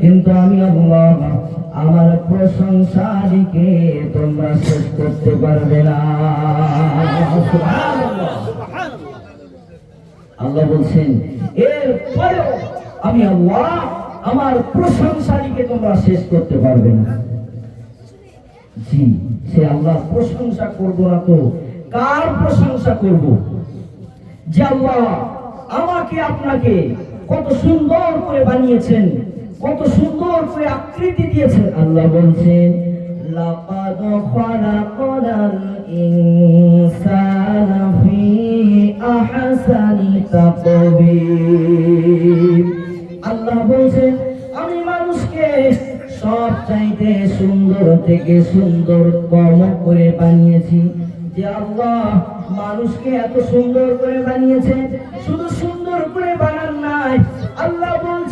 কিন্তু আমি আল্লাহ আমার প্রশংসাদিকে তোমরা শেষ করতে পারবে না। আল্লাহ বলছেন এর পরেও আমি আল্লাহ আমার প্রশংসাদিকে তোমরা শেষ করতে পারবে না। জি, সে আল্লাহ প্রশংসা করব না তো। কার প্রশংসা করব? যে আল্লাহ আমাকে আপনাকে কত সুন্দর করে বানিয়েছেন। কত সুন্দর করে আকৃতি দিয়েছেন। আল্লাহ বলছেন, লাকাদ খালাকনাল ইনসানা ফি আহসানি তাকবীর। আল্লাহ বলছেন, আমি মানুষকে সব চাইতে সুন্দর থেকে সুন্দর কর্ম করে বানিয়েছি। যে আল্লাহ মানুষকে এত সুন্দর করে বানিয়েছে শুধু সুন্দর করে বানান নাই, আল্লাহ বলছেন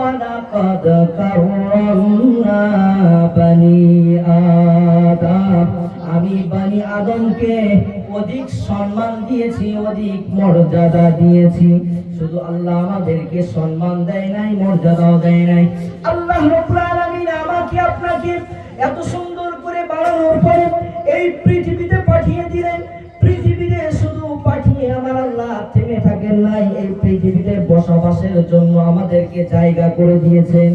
ওয়ালাকাদ কাররামনা বানি আদম আমি বানি আদমকে অধিক সম্মান দিয়েছি, অধিক মর্যাদা দিয়েছি। শুধু আল্লাহ আমাদেরকে সম্মান দেয় নাই, মর্যাদাও দেয় নাই। আল্লাহ রাব্বুল আমাকে আপনাকে এত সুন্দর করে বানানোর পরে এই পৃথিবীতে পাঠিয়ে পাঠিয়ে আমার আল্লাহ থেমে থাকেন নাই। এই পৃথিবীতে বসবাসের জন্য আমাদেরকে জায়গা করে দিয়েছেন।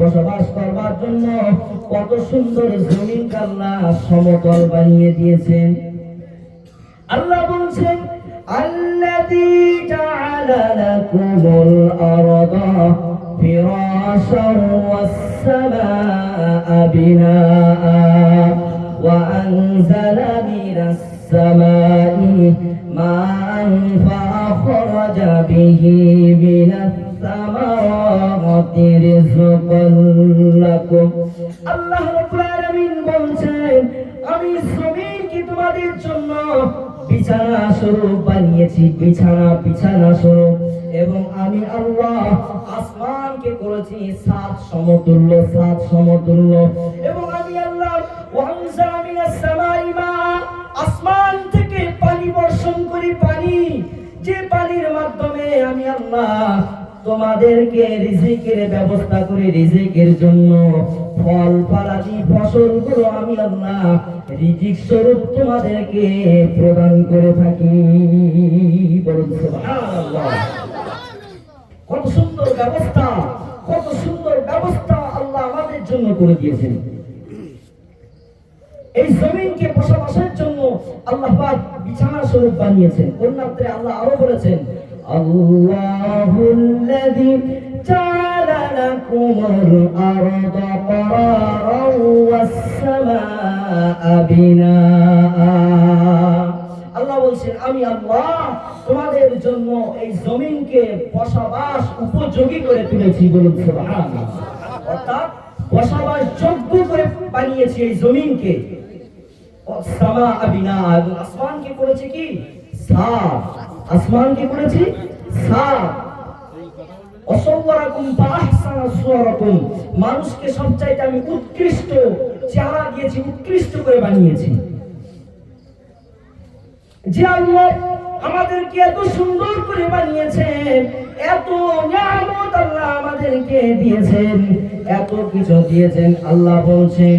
বসবাস করবার জন্য কত সুন্দর জমিন আল্লাহ সমতল বানিয়ে দিয়েছেন। আল্লাহ বলছেন আনজালা ফাআখরাজা বিহি মিনাস সামারাতি রিজকান আল্লাহ রাব্বুল আলামিন বলছেন, আমি জমিনকে তোমাদের জন্য বিছানা স্বরূপ বানিয়েছি? বিছানা বিছানা স্বরূপ। এবং আমি আল্লাহ আসমানকে করেছি সাত সমতুল্য সাত সমতুল্য। এবং আমি আল্লাহ ওয়ানজা মিনাস সামাই মা আসমান বর্ষণ করি পানি। যে পানির মাধ্যমে আমি আল্লাহ তোমাদেরকে রিজিকের ব্যবস্থা করে রিজিকের জন্য। ফল, ফলাদি, ফসলগুলো আমি আল্লাহ রিজিক স্বরূপ তোমাদেরকে প্রদান করে থাকি। বলুন কত সুন্দর ব্যবস্থা, কত সুন্দর ব্যবস্থা আল্লাহ আমাদের জন্য করে দিয়েছেন। এই জমিনকে বসবাসের জন্য আল্লাহ পাক বিছানা স্বরূপ বানিয়েছেন অন্যত্রে আল্লাহ আরো বলেছেন আল্লাহুল্লাযী জাআলা লাকুমুল আরদা قرارا والسماء বিনাআ আল্লাহ বলছেন আমি আল্লাহ তোমাদের জন্য এই জমিনকে বসবাস উপযোগী করে তুলেছি বলুন সুবহানাল্লাহ অর্থাৎ বসবাস যোগ্য করে বানিয়েছি এই জমিনকে মানুষকে সবচাইতে আমি উৎকৃষ্ট চেহারা দিয়েছি, উৎকৃষ্ট করে বানিয়েছি। যে আল্লাহ আমাদেরকে এত সুন্দর করে বানিয়েছেন, এত নিয়ামত আল্লাহ আমাদেরকে দিয়েছেন, এত কিছু দিয়েছেন, আল্লাহ বলছেন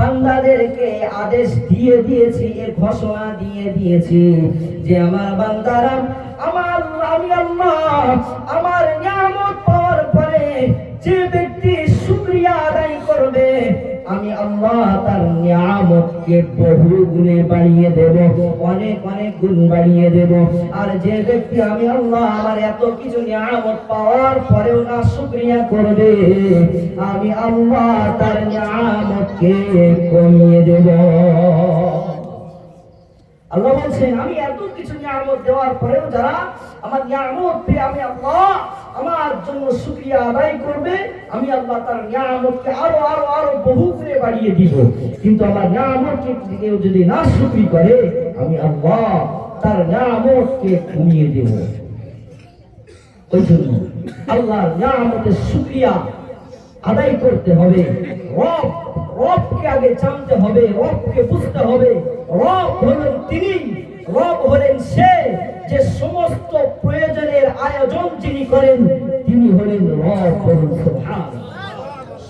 বান্দাদেরকে আদেশ দিয়ে দিয়েছি, এ ঘোষণা দিয়ে দিয়েছি যে আমার বান্দারা, আমার, আমি আল্লাহ, আমার নিয়ামত পাওয়ার পরে যে আমি আল্লাহ তার নিয়ামতকে বহু গুণে বাড়িয়ে দেব, অনেক অনেক গুণ বাড়িয়ে দেব। আর যে ব্যক্তি আমি আল্লাহ আমার এত কিছু নিয়ামত পাওয়ার পরেও না শুক্রিয়া করবে, আমি আল্লাহ তার নিয়ামতকে কমিয়ে দেব। আল্লাহ বলছেন, আমি এত কিছু নিয়ামত দেওয়ার পরেও যারা আমার নিয়ামত পেয়ে আমি আল্লাহ আমার জন্য শুকরিয়া আদায় করবে, আমি আল্লাহ তার নিয়ামতকে আরও আরও আরও বহু করে বাড়িয়ে দিব। কিন্তু আমার নিয়ামতকে কেউ যদি না শুকরি করে, আমি আল্লাহ তার নিয়ামতকে কমিয়ে দেব। ওই জন্য আল্লাহর নিয়ামতের শুকরিয়া আদায় করতে হবে। রব রবকে আগে জানতে হবে, রবকে বুঝতে হবে। রব হলেন তিনি, রব হলেন সে যে সমস্ত প্রয়োজনের আয়োজন যিনি করেন, তিনি হলেন রব হলেন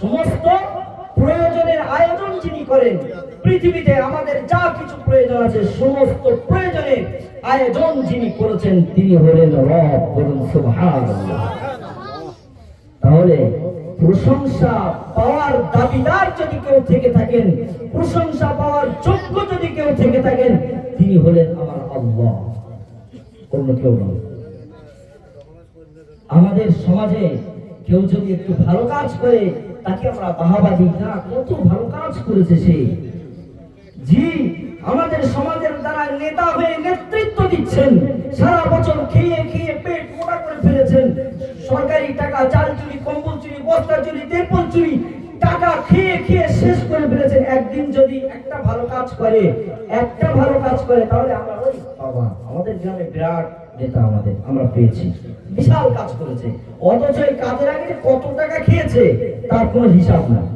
সমস্ত প্রয়োজনের আয়োজন যিনি করেন, পৃথিবীতে আমাদের যা কিছু প্রয়োজন আছে, সমস্ত প্রয়োজনের আয়োজন যিনি করেছেন, তিনি হলেন রব বলুন সুবহানাল্লাহ তাহলে প্রশংসা পাওয়ার দাবিদার যদি কেউ থেকে থাকেন, প্রশংসা পাওয়ার যোগ্য যদি কেউ থেকে থাকেন, তিনি হলেন আমার আল্লাহ। অন্য কেউ নয় আমাদের সমাজে কেউ যদি একটু ভালো কাজ করে, তাকে আমরা বাহাবা দিই, না, কত ভালো কাজ করেছে সে। জি, আমাদের সমাজের দ্বারা নেতা হয়ে নেতৃত্ব দিচ্ছেন, সারা বছর খেয়ে খেয়ে পেট মোটা করে ফেলেছেন। সরকারি টাকা, চাল চুরি, কম্বল চুরি, বস্তা চুরি তেরপল চুরি, টাকা খেয়ে খেয়ে শেষ করে ফেলেছেন। একদিন যদি একটা ভালো কাজ করে, একটা ভালো কাজ করে, তাহলে আমরা ওই বাবা, আমাদের গ্রামে বিরাট নেতা আমাদের, আমরা পেয়েছি। বিশাল কাজ করেছে। অথচ এই কাজের আগে কত টাকা খেয়েছে, তার কোনো হিসাব নাই।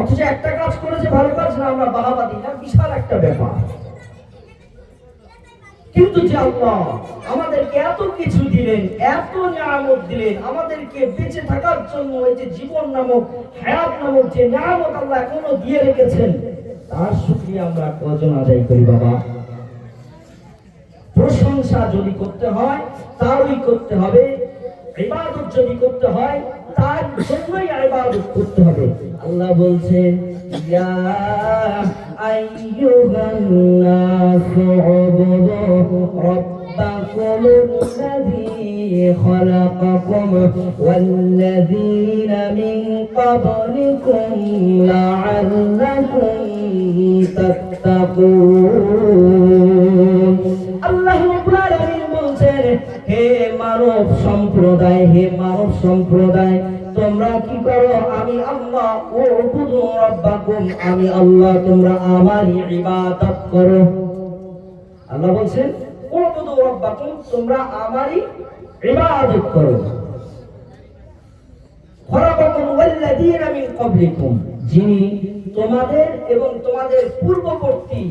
অথচ একটা কাজ করেছে, ভালো কাজ না, আমরা বাহাবা দিই না, বিশাল একটা ব্যাপার। কিন্তু যে আল্লাহ আমাদেরকে এত কিছু দিলেন, এত নিয়ামত দিলেন, আমাদেরকে বেঁচে থাকার জন্য এই যে জীবন নামক, হায়াত নামক যে নিয়ামত আল্লাহ এখনও দিয়ে রেখেছেন, তার শুকরিয়া আমরা কজন আদায় করি বাবা? প্রশংসা যদি করতে হয়, তারই করতে হবে, ইবাদত যদি করতে হয়, তার জন্যই ইবাদত করতে হবে। আল্লাহ বলছেন, ইয়া আইয়ুহান নাসু والذين من قبلكم لعلكم تتقون আল্লাহ রাব্বুল আলামিন বলছেন হে মানব সম্প্রদায় হে মানব সম্প্রদায় তোমরা কি করো আমি আল্লাহ ও বুধু রব্বাকুম আমি আল্লাহ তোমরা আমারই ইবাদত করো আল্লাহ বলছেন ও বুধু রব্বাকুম তোমরা আমারই ইবাদত করো যিনি তোমাদের এবং তোমাদের পূর্ববর্তী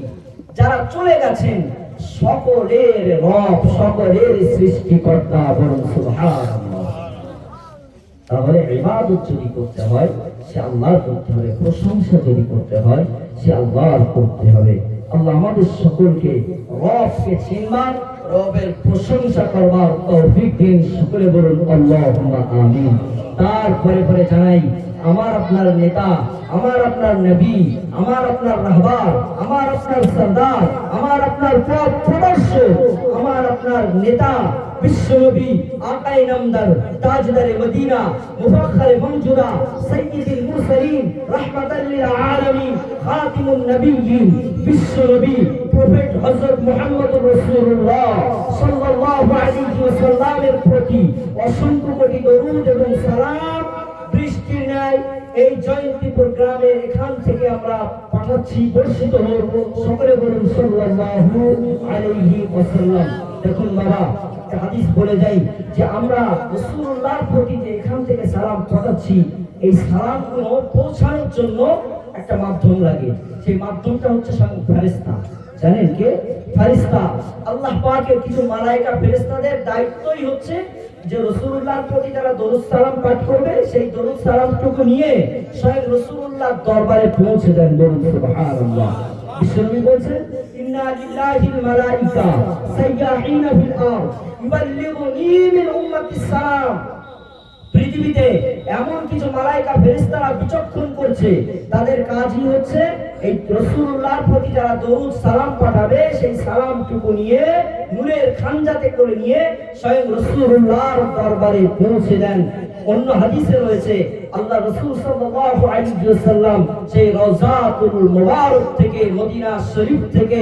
যারা চলে গেছেন, সকলের রব, সকলের সৃষ্টিকর্তা তাহলে ইবাদত যদি করতে হয়, সে আল্লাহর করতে হবে প্রশংসা যদি করতে হয়, সে আল্লাহর করতে হবে। আল্লাহ আমাদের সকলকে রবকে চিনবার, রবের প্রশংসা করবার তৌফিক দিন। সকলে বলুন, আল্লাহুম্মা আমিন। তারপরে পরে জানাই, আমার আপনার নেতা, আমার আপনার নবী, আমার আপনার রাহবার, আমার আপনার সর্দার, আমার আপনার পথ প্রদর্শক আমার আপনার নেতা, বিশ্বনবী, আকাই নামদার, তাজদারে মদিনা মুফাখরে মঞ্জুরা সৈয়দুল মুরসালিন, রাহমাতাল লিল আলামিন, খাতিমুন নবিয়্যিন, বিশ্বনবী প্রফেট হযরত মুহাম্মদুর রাসূলুল্লাহ সাল্লাল্লাহু আলাইহি ওয়াসাল্লামের প্রতি অসংখ্য কোটি দরুদ এবং সালাম বৃষ্টির ন্যায় এই জয়ন্তীপুর গ্রামে এখান থেকে আমরা পাঠাচ্ছি, বর্ষিত হোক সকলে বলুন সাল্লাল্লাহু আলাইহি ওয়াসাল্লাম। দেখুন বাবা হাদিস বলে যাই যে আমরা রাসূলুল্লাহর প্রতি যে এখান থেকে সালাম পাঠাচ্ছি, এই সালামগুলো পৌঁছানোর জন্য একটা মাধ্যম লাগে। সেই মাধ্যমটা হচ্ছে স্বয়ং ফেরেশতা। জানেন কে? ফেরেশতা। আল্লাহ পাকের কিছু মালায়েকা ফেরেশতাদের দায়িত্বই হচ্ছে যে রসুল্লাহর প্রতি যারা দরুদ সালাম পাঠ করবে, সেই দরুদ সালামটুকু নিয়ে স্বয়ং রসুল্লাহ দরবারে পৌঁছে দেন বলুন সুবহানাল্লাহ। বিশ্বনবী বলছেন, ইন্না লিল্লাহিল মালাইকা সাইয়াহিনা ফিল আরদ ইউবাল্লিগুনি মিন উম্মাতিস সালাম। পৃথিবীতে এমন কিছু মালাইকা ফেরেশতারা বিচক্ষণ করছে, তাদের কাজই হচ্ছে এই রাসূলুল্লাহর প্রতি যারা দরুদ, সালাম পাঠাবে, সেই সালামটুকু নিয়ে, নূরের খানজাতে করে নিয়ে স্বয়ং রাসূলুল্লাহর দরবারে পৌঁছে দেন। অন্য হাদিসে রয়েছে, আল্লাহ রসুল সাল্লাম সেই রওজাতুল মুবারক থেকে, মদিনা শরীফ থেকে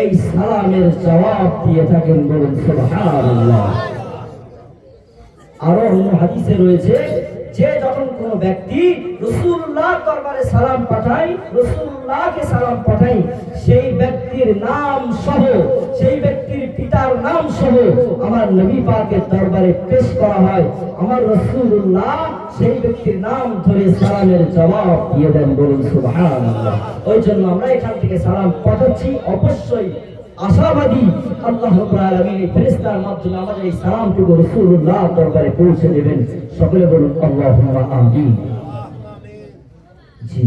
এই সালামের জবাব দিয়ে থাকেন বলুন, সুবহানাল্লাহ। আরও অন্য হাদিসে রয়েছে যে যখন কোনো ব্যক্তি রসুল্লাহ দরবারে সালাম পাঠায়, রসুল্লাহকে সালাম পাঠায়, সেই ব্যক্তির নাম সহ, সেই ব্যক্তির পিতার নাম সহ আমার নবী পাকের দরবারে পেশ করা হয়। আমার রসুল্লাহ সেই ব্যক্তির নাম ধরে সালামের জবাব দিয়ে দেন বলুন, সুবহানাল্লাহ। ওই জন্য আমরা এখান থেকে সালাম পাঠাচ্ছি। অবশ্যই আশাবাদী আল্লাহ আলামিন এই ফেরেশতার মাধ্যমে আমাদের এই সালামটুকু রাসূলুল্লাহ দরবারে পৌঁছে দেবেন। সকলে বলুন, আল্লাহুম্মা আমিন। জি।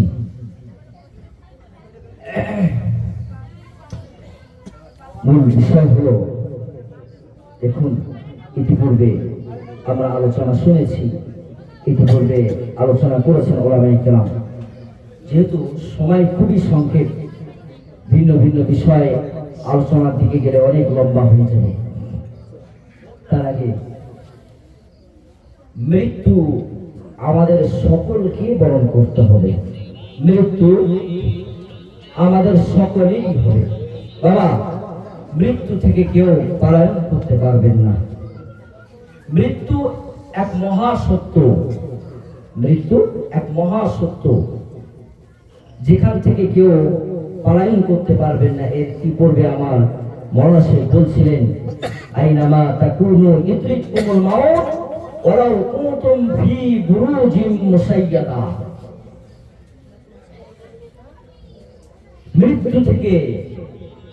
মূল বিষয় হলো, দেখুন, ইতিপূর্বে আমরা আলোচনা শুনেছি, ইতিপূর্বে আলোচনা করেছেন ওলামাই কেরাম। যেহেতু সময় খুবই সংক্ষেপ, ভিন্ন ভিন্ন বিষয়ে আলোচনার দিকে গেলে অনেক লম্বা হয়ে যাবে। তার আগে, মৃত্যু আমাদের সকলকে বরণ করতে হবে। মৃত্যু আমাদের সকলেই হবে। বাবা, মৃত্যু থেকে কেউ পালায়ন করতে পারবেন না। মৃত্যু এক মহা সত্য মৃত্যু এক মহা সত্য যেখান থেকে কেউ পলায়ন করতে পারবেন না। এর কি পড়বে আমার? মরনা শেখ বলছিলেন, আইনামা বুরুজিম মুসাইয়াদা। মৃত্যু থেকে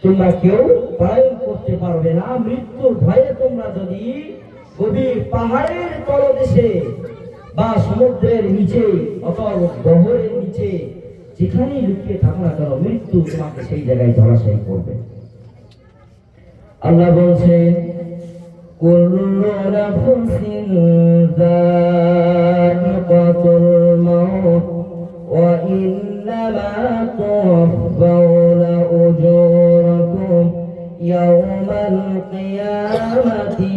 তোমরা কেউ পলায়ন করতে পারবে না। মৃত্যুর ভয়ে তোমরা যদি গভীর পাহাড়ের তলদেশে বা সমুদ্রের নিচে অথবা গহরের নিচে যেখানেই লুকিয়ে থাকো না কেন মৃত্যু তোমাকে সেই জায়গায় ধরাশায়ী করবে আল্লাহ ইয়াওমাল কিয়ামাতি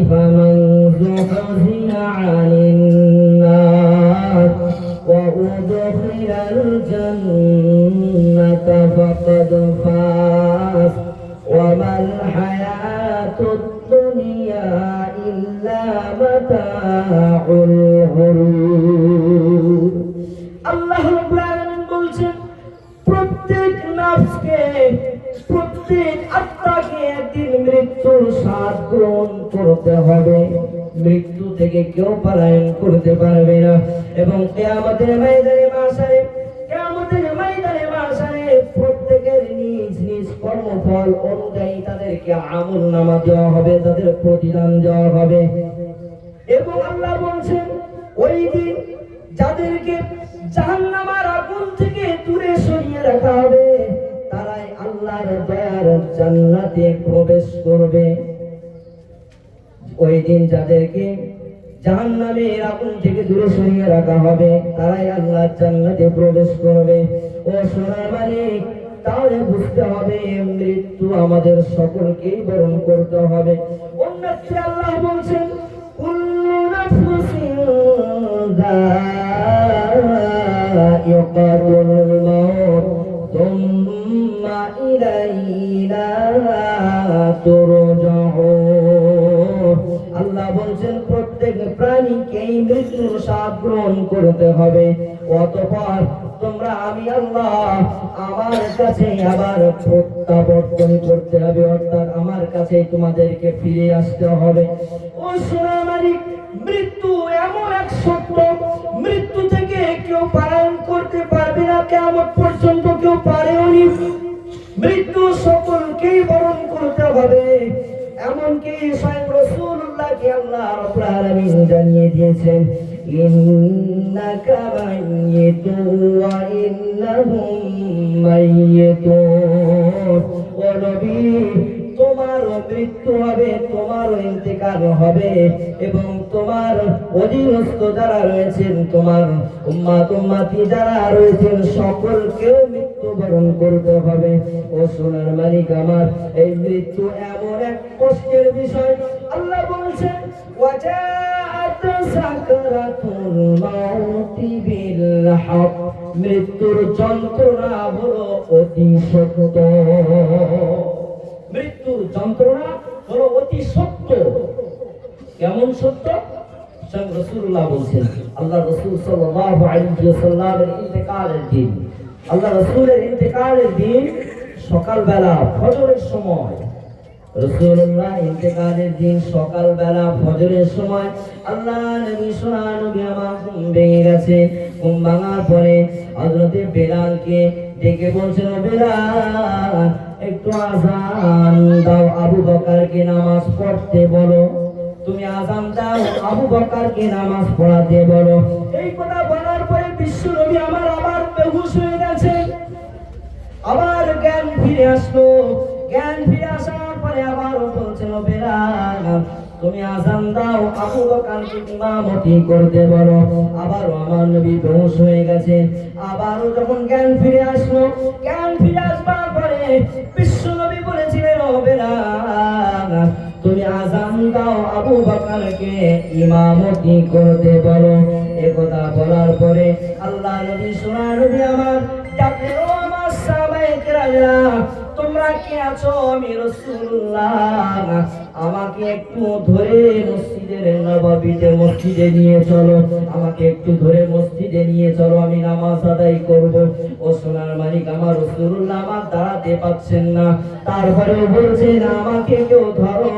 মৃত্যুর স্বাদ গ্রহণ করতে হবে। মৃত্যু থেকে কেউ পলায়ন করতে পারবে না। এবং মাসারে কেয়ামতের ময়দানে মাসারে অনুযায়ী তাদেরকে নামা দেওয়া হবে, তাদের প্রতিদান দেওয়া হবে। এবং আল্লাহ বলছেন, ওই দিন যাদেরকে জাহান্নামার আগুন থেকে দূরে সরিয়ে রাখা হবে তারাই আল্লাহর দয়ার জান্নাতে প্রবেশ করবে। ওই দিন যাদেরকে জাহান্নামের আগুন থেকে দূরে সরিয়ে রাখা হবে, তারাই আল্লাহ জান্নাতে প্রবেশ করবে। ও সোনার মালিক, তাহলে বুঝতে হবে মৃত্যু আমাদের সকলকেই বরণ করতে হবে। অন্যত্র আল্লাহ বলছেন, কুল্লু নাফসিন আল্লাহ বলছেন, প্রত্যেক মৃত্যুর স্বাদ গ্রহণ করতে হবে। অতঃপর তোমরা আমি আল্লাহ আমার কাছে আবার প্রত্যাবর্তন করতে হবে, অর্থাৎ আমার কাছে তোমাদেরকে ফিরে আসতে হবে। ও মৃত্যু এমন এক সত্য। মৃত্যু থেকে কেউ পালন করতে পারবে না কেমন পর্যন্ত কেউ পারেওনি মৃত্যু সকলকেই বরণ করতে হবে। এমনকি স্বয়ং রাসূলুল্লাহকে আল্লাহ রাব্বুল আলামিন জানিয়ে দিয়েছেন, ইন্নাকা নবী, তোমার মৃত্যু হবে, তোমার ইন্তেকাল হবে এবং তোমার অধীনস্থ যারা রয়েছেন, তোমার উম্মাত উম্মাতি যারা রয়েছেন, সকলকেও মৃত্যুবরণ করতে হবে। ও সোনার মালিক আমার, এই মৃত্যু এমন এক কষ্টের বিষয়। আল্লাহ বলছেন মৃত্যুর যন্ত্রণা হলো অতি সত্য। মৃত্যুর যন্ত্রণা হলো অতি সত্য। কেমন সত্য? স্বয়ং রাসূলুল্লাহ বলছেন, আল্লাহ রাসূল সাল্লাল্লাহু আলাইহি ওয়াসাল্লামের ইন্তেকালের দিন আল্লাহ রাসূলের ইন্তেকালের দিন সকালবেলা ফজরের সময়। রসুল্লাহ ইন্তেকালের দিন সকালবেলা ফজরের সময় আল্লাহ নবী সোনা নবী আমার ঘুম ভেঙে গেছে। ঘুম ভাঙার পরে হজরতে বেলালকে ডেকে বলছেন "ও বেলাল, একটু আজান দাও, আবু বকারকে নামাজ পড়তে বলো। তুমি আজান দাও, আবু বকারকে নামাজ পড়াতে বলো। এই কথা বলার পরে বিশ্ব নবী আমার আবার বেহুশ হয়ে আবার জ্ঞান ফিরে আসলো। জ্ঞান ফিরে আসার পরে আবারও বলছিল, বেলাল, তুমি আজান দাও, আবু বকরকে ইমামতি করতে বলো। আবারও আমার নবী বেহুশ হয়ে গেছে। আবারও যখন জ্ঞান ফিরে আসলো, জ্ঞান ফিরে আসবার পরে বিশ্ব নবী বলেছিলেন, ও বেলাল, তুমি আজান দাও, আবু বকরকে ইমামতি করতে বলো। একথা বলার পরে আল্লাহ নবী সোনা নবী আমার ডাকলেন তোমরা কে আছো আমি রাসূলুল্লাহ? আমাকে একটু ধরে মসজিদের নববীতে মসজিদে নিয়ে চলো। আমাকে একটু ধরে মসজিদে নিয়ে চলো, আমি নামাজ আদায় করব। ও সোনার মালিক, আমার রাসূলুল্লাহ আমার দাঁড়াতে পাচ্ছেন না। তারপরেও বলছেন আমাকে কেউ ধরো।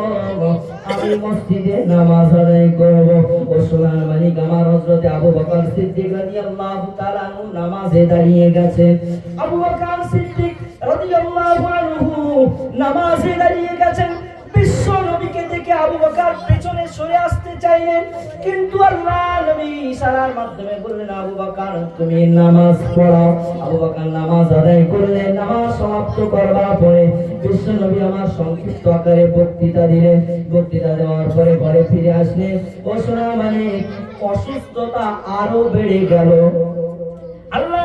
আমি মসজিদে নামাজ আদায় করব। ও সোনার মালিক, আমার হযরতে আবু বকর দাঁড়িয়ে সিদ্দিক রাদিয়াল্লাহু আনহু নামাজে দাঁড়িয়ে গেছেন। বিশ্ব নবীকে দেখে আবু বকর পেছনে সরে আসতে চাইলেন, কিন্তু আল্লাহ নবী ইশারার মাধ্যমে বললেন, আবু বকর, তুমি নামাজ পড়াও আবু বকর নামাজ আদায় করলেন, নামাজ সমাপ্ত করবার পরে বিশ্ব নবী আমার সংক্ষিপ্ত আকারে বক্তৃতা দিলেন। বক্তৃতা দেওয়ার পরে ঘরে ফিরে আসলেন। ও শোনা মানে অসুস্থতা আরও বেড়ে গেল। আল্লাহ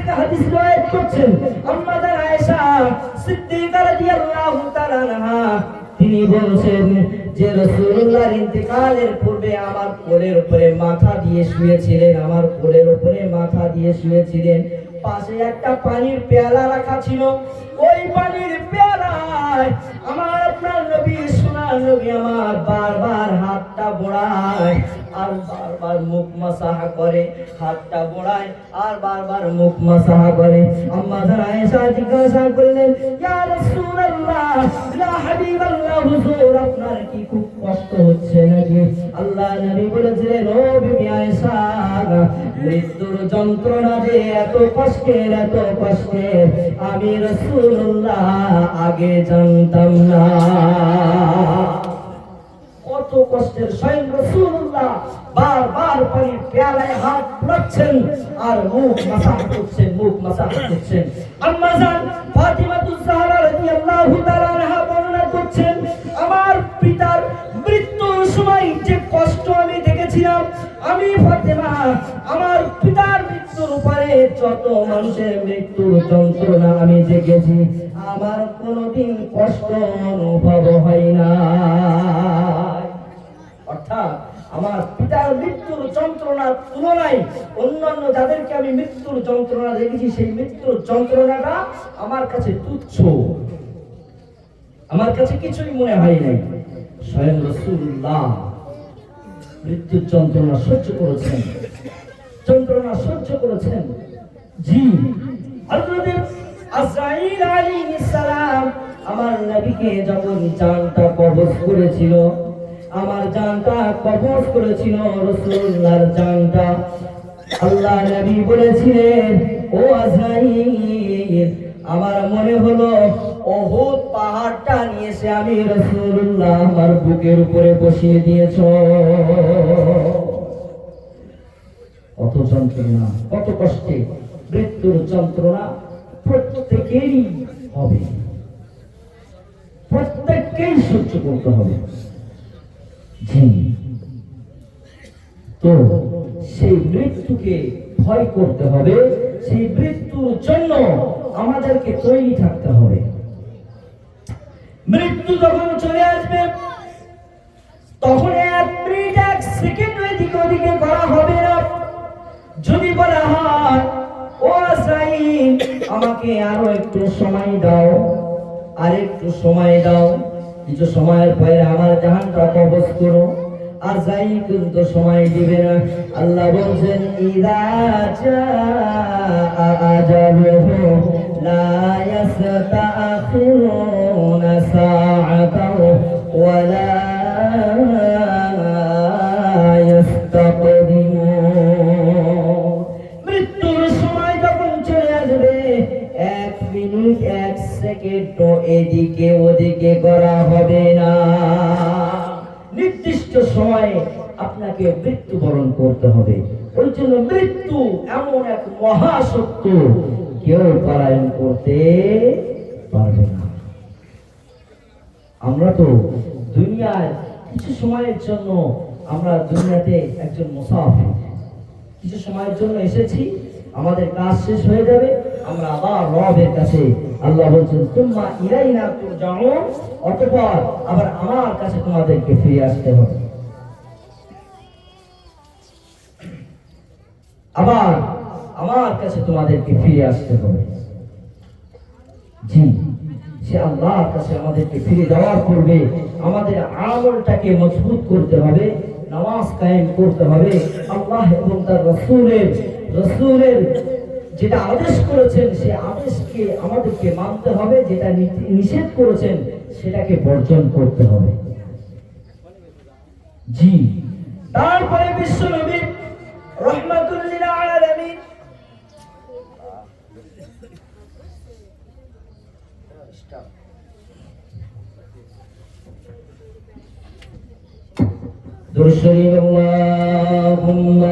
থেকে হাদিস রওয়ায়াত করছেন আম্মাজান আয়েশা সিদ্দিকা রাদিয়াল্লাহু তাআলা তিনি বলছেন যে রাসূলুল্লাহর ইন্তেকালের পূর্বে আমার কোলের উপরে মাথা দিয়ে শুয়েছিলেন, আমার কোলের উপরে মাথা দিয়ে শুয়েছিলেন। পাশে একটা পানির পেয়ালা রাখা ছিল। ওই পানির পেয়ালায় আমার আপনার নবী, সোনার নবী আমার বারবার হাতটা বোড়ায়। আর বারবার মুখ মাসাহা করে, হাতটা বোড়ায় আর বারবার মুখ মাসাহা করে। আম্মা জান আয়েশা জিজ্ঞাসা করলেন, ইয়া রাসূলুল্লাহ ইয়া হাবিবাল্লাহ, হুজুর, আপনার কি খুব কষ্ট হচ্ছে নাকি? আল্লাহ নবী বলেছিলেন, ও বিবি আয়েশা, মৃত্যুর যন্ত্রণা যে এত কষ্টের এত কষ্টের, আমি রাসূলুল্লাহ আগে জানতাম না। কষ্টের স্বয়ং রাসূলুল্লাহ বারবার পানির পেয়ালায় হাত আর মুখ মাসাহ করছেন, মুখ মাসাহ করছেন। রাদিয়াল্লাহু তাআলা বর্ণনা করছেন, আমার পিতার মৃত্যুর সময় যে কষ্ট আমি দেখেছিলাম, আমি ফাতেমা, আমার পিতার মৃত্যুর উপরে যত মানুষের মৃত্যুর যন্ত্রণা আমি দেখেছি, আমার কোনোদিন কষ্ট অনুভব হয় না। অর্থাৎ আমার পিতার মৃত্যুর যন্ত্রণার তুলনায় অন্যান্য যাদেরকে আমি মৃত্যুর যন্ত্রণা দেখেছি, সেই মৃত্যুর যন্ত্রণাটা আমার কাছে তুচ্ছ। আমার কাছে কিছুই মনে হয় নাই। স্বয়ং রসুল্লাহ মৃত্যুর যন্ত্রণা সহ্য করেছেন। যন্ত্রণা সহ্য করেছেন। জি আমার নবীকে যখন জানটা কবজ করেছিল আমার জানটা কবজ করেছিল রাসূলুল্লাহর জানটা। আল্লাহ নবী বলেছিলেন, ও আমার মনে হলো পাহাড়টা আমি রাসূলুল্লাহ আমার বুকের উপরে বসিয়ে দিয়েছ। কত যন্ত্রণা, কত কষ্টে মৃত্যুর যন্ত্রণা প্রত্যেকেরই হবে। প্রত্যেককেই সহ্য করতে হবে। তো সেই মৃত্যুকে ভয় করতে হবে, সেই মৃত্যুর জন্য আমাদেরকে তৈরি থাকতে হবে। মৃত্যু যখন চলে আসবে, তখন এক সেকেন্ড এদিকে ওদিকে করা হবে না। যদি বলা হয়, ও আমাকে আরও একটু সময় দাও আর একটু সময় দাও। কিছু সময়ের পরে আমার জাহানটা কবজ করো। আর যাই কিন্তু সময় দিবে না। আল্লাহ বলছেন, ইদা জাআ আজালুহু আপনাকে মৃত্যুবরণ করতে হবে। ওই জন্য মৃত্যু এমন এক মহাসত্য কেউ পলায়ন করতে পারবে না। আমরা তো দুনিয়ায় কিছু সময়ের জন্য আমরা দুনিয়াতে একজন মুসাফির। কিছু সময়ের জন্য এসেছি, আমাদের কাজ শেষ হয়ে যাবে, আমরা আবার রবের কাছে আল্লাহ বলছেন তোমরা ইরাই না যাও অতঃপর আবার আমার কাছে তোমাদেরকে ফিরে আসতে হবে। আবার আমার কাছে তোমাদেরকে ফিরে আসতে হবে। জি, সে আল্লাহর কাছে আমাদেরকে ফিরে যাওয়ার করবে আমাদের আমলটাকে মজবুত করতে হবে, নামাজ কায়েম করতে হবে। আল্লাহ এবং তার রসুলের রসুলের যেটা আদেশ করেছেন, সে আদেশকে আমাদেরকে মানতে হবে, যেটা নিষেধ করেছেন, সেটাকে বর্জন করতে হবে। জি, তারপরে বিশ্ব নবী رحمة للعالمين درشري اللهم